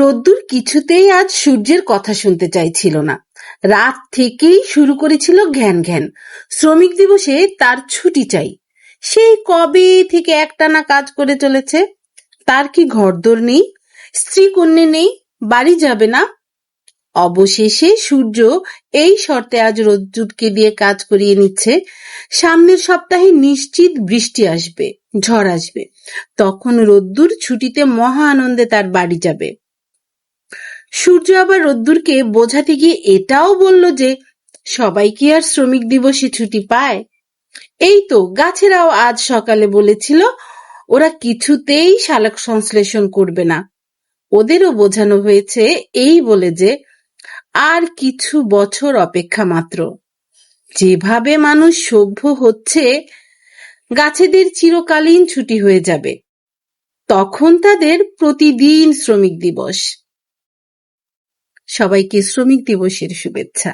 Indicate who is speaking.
Speaker 1: রোদ্দুর কিছুতেই আজ সূর্যের কথা শুনতে চাইছিল না। রাত থেকেই শুরু করেছিল ঘ্যান ঘ্যান। শ্রমিক দিবসে তার ছুটি চাই। সেই কবে থেকে একটানা কাজ করে চলেছে? তার কি ঘরদোর নেই? স্ত্রী কন্যে নেই? বাড়ি যাবে না? অবশেষে সূর্য এই শর্তে আজ রোদ্দুরকে দিয়ে কাজ করিয়ে নিচ্ছে। সামনের সপ্তাহে নিশ্চিত বৃষ্টি আসবে, ঝড় আসবে। তখন রোদ্দুর ছুটিতে মহা আনন্দে তার বাড়ি যাবে। সূর্য আবার রোদ্দুরকে বোঝাতে গিয়ে এটাও বলল যে সবাই কি আর শ্রমিক দিবসে ছুটি পায়? এই তো, গাছেরাও আজ সকালে বলেছিল, ওরা কিছুতেই শালক সংশ্লেষণ করবে না। ওদেরও বোঝানো হয়েছে এই বলে যে আর কিছু বছর অপেক্ষা মাত্র। যেভাবে মানুষ সভ্য হচ্ছে, গাছেদের চিরকালীন ছুটি হয়ে যাবে। তখন তাদের প্রতিদিন শ্রমিক দিবস। সবাইকে শ্রমিক দিবসের শুভেচ্ছা।